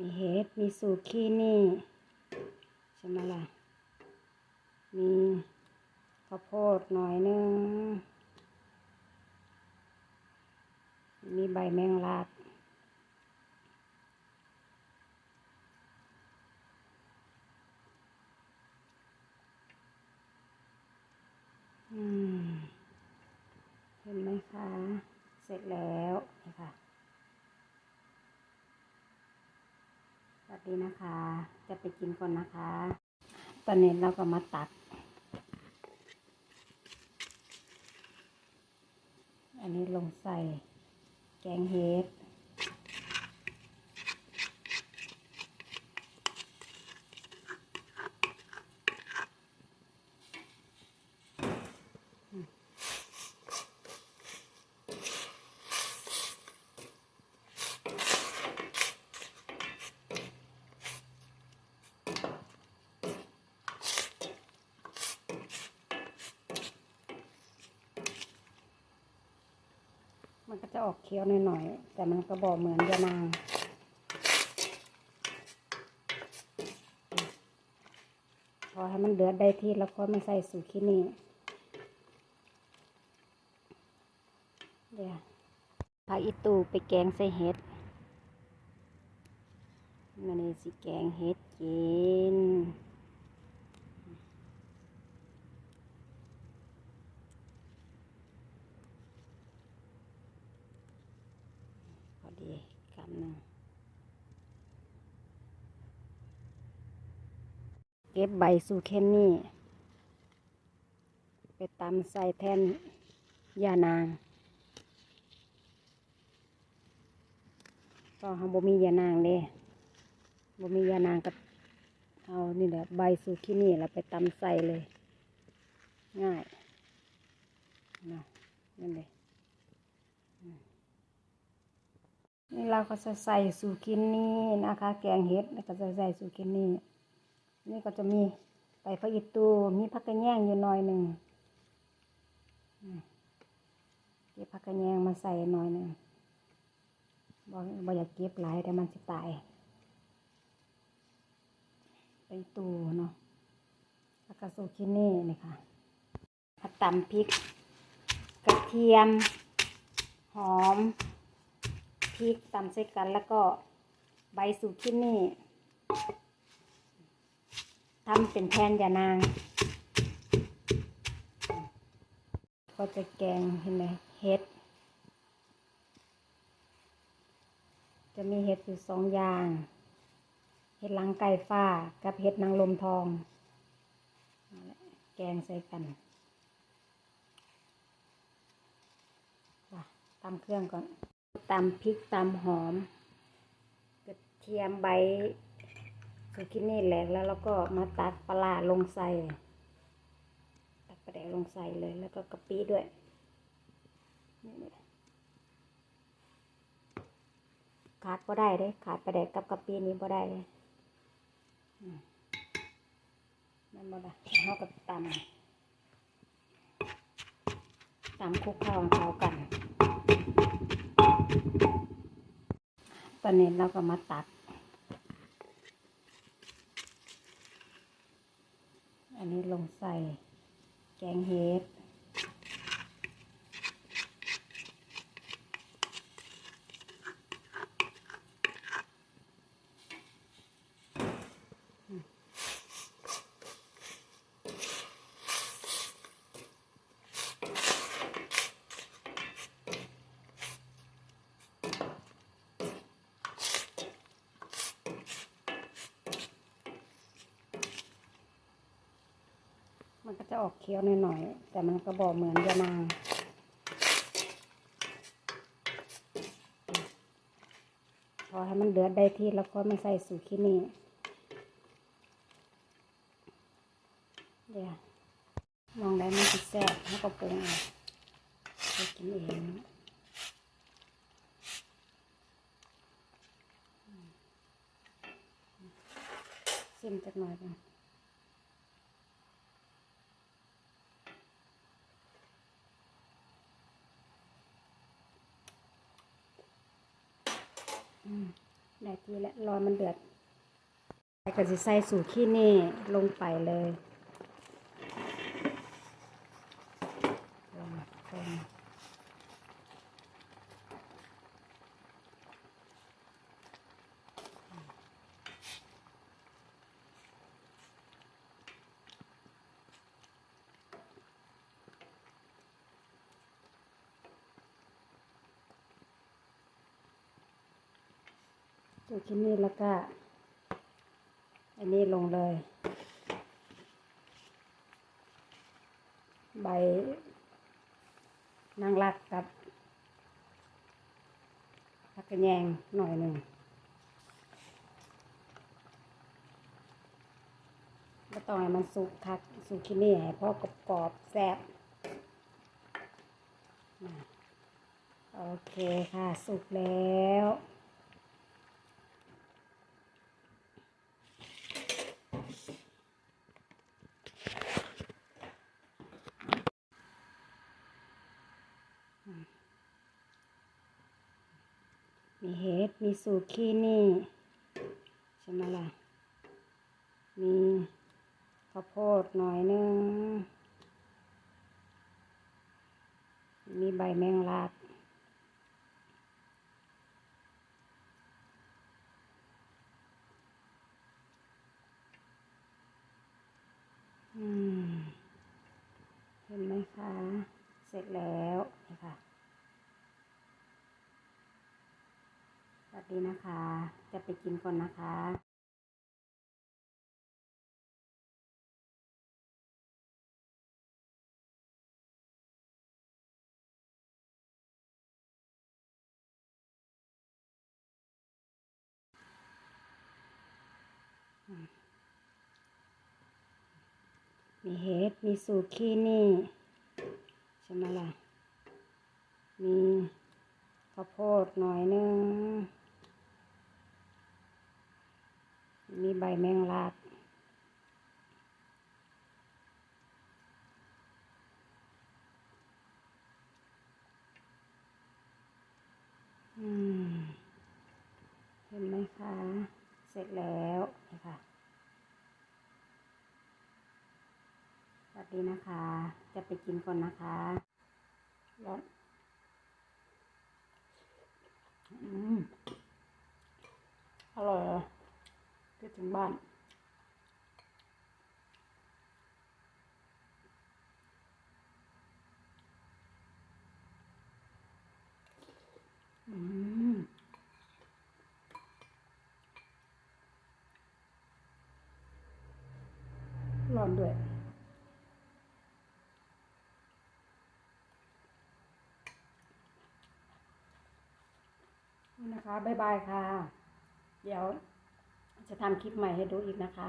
มีเห็ดมีซูคีนี่ใช่ไหมล่ะ มีข้าวโพดหน่อยนึง มีใบแมงลัก อืม เห็นไหมคะ เสร็จแล้วนี่ค่ะ สวัสดีนะคะ จะไปกินก่อนนะคะ ตอนนี้เราก็มาตัก อันนี้ลงใส่แกงเห็ด มันก็จะออกเคี้ยวหน่อยๆ แต่มันก็บอกเหมือนยานางพอให้มันเดือดได้ที่แล้วก็มาใส่สูคินี่เดี๋ยวพาอีตูไปแกงใส่เห็ดมันนี่สิแกงเห็ดกิน ดีกำหนึ่งเก็บใบซูเคนนี่ ไปตำใส่แทนยานางก็เขาบ่มียานางเด้บ่มียานางก็เอานี่แหละใบซูคินี่แล้วไปตำใส่เลย ง่ายนะนั่นเลย นี่ เราก็จะใส่สูกินนี่นะคะ แกงเห็ดก็จะใส่สูกินนี่นี่ก็จะมีใบผักอีตูมีผักกระแยงอยู่หน่อยหนึ่งเก็บผักกระแยงมาใส่หน่อยหนึ่งบอกบอกอยากเก็บหลายแต่มันจะตายไปตูเนาะแล้วก็สูกินนี่นี่ค่ะผัดตำพริก กระเทียม หอม พริกตำใส่กันแล้วก็ใบสูคินี่ทำเป็นแทนยานาง ก็จะแกงเห็นไหมเห็ด จะมีเห็ดอยู่สองอย่าง เห็ดลังไก่ฟ้ากับเห็ดนางลมทอง แกงใส่กันจ้ะตำเครื่องก่อน ตำพริกตำหอมกระเทียมใบสุกินี่แหลกแล้วแล้วก็มาตัดปลาลงใส่ตัดปลาแดกลงใส่เลย แล้วก็กะปิด้วยขาดก็ได้เด้ขาดปลาแดกกับกะปินี้บ่ได้เลยนั่นบ่ได้เขากับตำตำคลุกเข้าเข้ากัน อนนี้เราก็มาตักอันนี้ลงใส่แกงเห็ด มันก็จะออกเคี้ยวหน่อยๆ แต่มันก็บอกเหมือนยานางพอให้มันเดือดได้ที่แล้วก็มาใส่สูคินี่เดี๋ยวมองได้มันจะแซ่บแล้วก็ปรุงเอาไปกินเองซิมจักหน่อยก่อน ได้ทีแล้วรอมันเดือดแล้วก็จะใส่สูตรขี้นี่ลงไปเลยลงลง สูตรขี้นี่แล้วก็ อันนี้ลงเลย ใบนางรักกับผักกระแยงหน่อยหนึ่งก็ต้องให้มันสุกคักสุกที่นี่ให้พอกรอบกรอบแซ่บโอเคค่ะ สุกแล้ว มีเห็ดมีสูตรคีนี่ ใช่ไหมล่ะ มีข้าวโพดหน่อยนึง มีใบแมงลัก อืม เห็นไหมคะ เสร็จแล้วนี่ค่ะ สวัส ดีนะคะ จะไปกินก่อนนะคะมีเห็ด มีสูตรคีนี่ใช่ไหมล่ะ มีข้าวโพดหน่อยนึง มีใบแมงลักเห็นไหมคะ เสร็จแล้วนี่ค่ะ สวัสดีนะคะ จะไปกินก่อนนะคะร้อนอืมอร่อย คิดถึงบ้าน อืมร้อนด้วยนี่นะคะ บ๊ายบายค่ะ เดี๋ยว จะทำคลิปใหม่ให้ดูอีกนะคะ